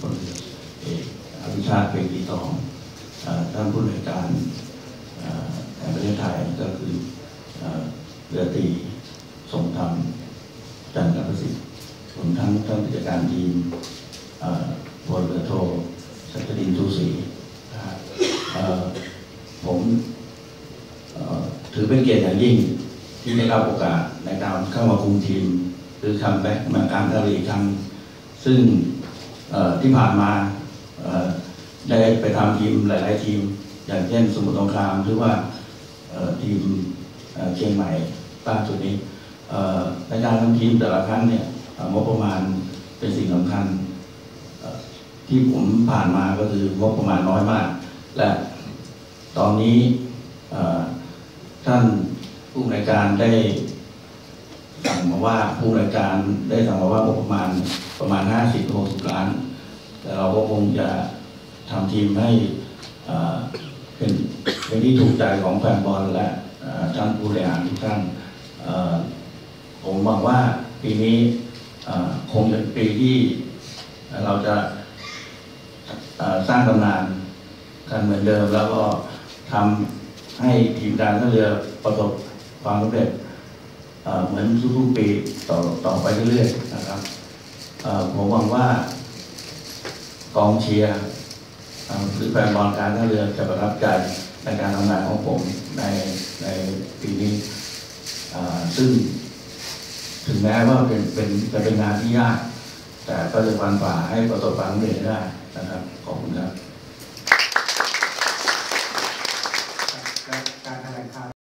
พลเอกอภิชาติเป็นปีทองอท่านผู้ในวยการแห่งประเทศไทยก็คือเรือตรีทรงธรรมจันทรประสิทธิ์รวมทั้งท่านผู้จัดการทีมเอ่อพลเรือโทสัจดินทุศรีผมถือเป็นเกียรติอย่างยิ่งที่ได้รับโอกาสในการเข้ามาคุมทีม หรือคัมแบ็กมาการทะเลอีกครั้งซึ่ง ที่ผ่านมาได้ไปทำทีมหลาย ๆ ทีม อย่างเช่นสมุทรสงครามหรือว่าทีมเชียงใหม่ล่าสุดนี้อ่อในการทำทีมแต่ละครั้งเนี่ยเอ่องบประมาณเป็นสิ่งสำคัญ ที่ผมผ่านมาก็คืองบประมาณน้อยมาก และตอนนี้ท่านผู้ในการได้สั่งมาว่าผู้รายการได้สั่งมาว่างบประมาณประมาณ 50 60ล้าน แต่เราก็คงจะทำทีมให้เป็นเป็นที่ถูกใจของแฟนบอลและท่านผู้บริหารทุกท่านผมหวังว่าปีนี้เอ่อคงเป็นปีที่เราจะสร้างตำนานกันเหมือนเดิม แล้วก็ทำให้ทีมการท่าเรือประสบความสำเร็จเหมือนทุกๆปีต่อต่อไปเรื่อยๆนะครับผมหวังว่า กองเชียร์หรือแฟนบอลการท่าเรือจะประทับใจในการทำงานของผมในในปีนี้ซึ่งถึงแม้ว่าเป็นเป็นจะเป็นงานที่ยาก แต่ก็จะฟันฝ่าให้ประสบความสำเร็จได้นะครับ ขอบคุณครับ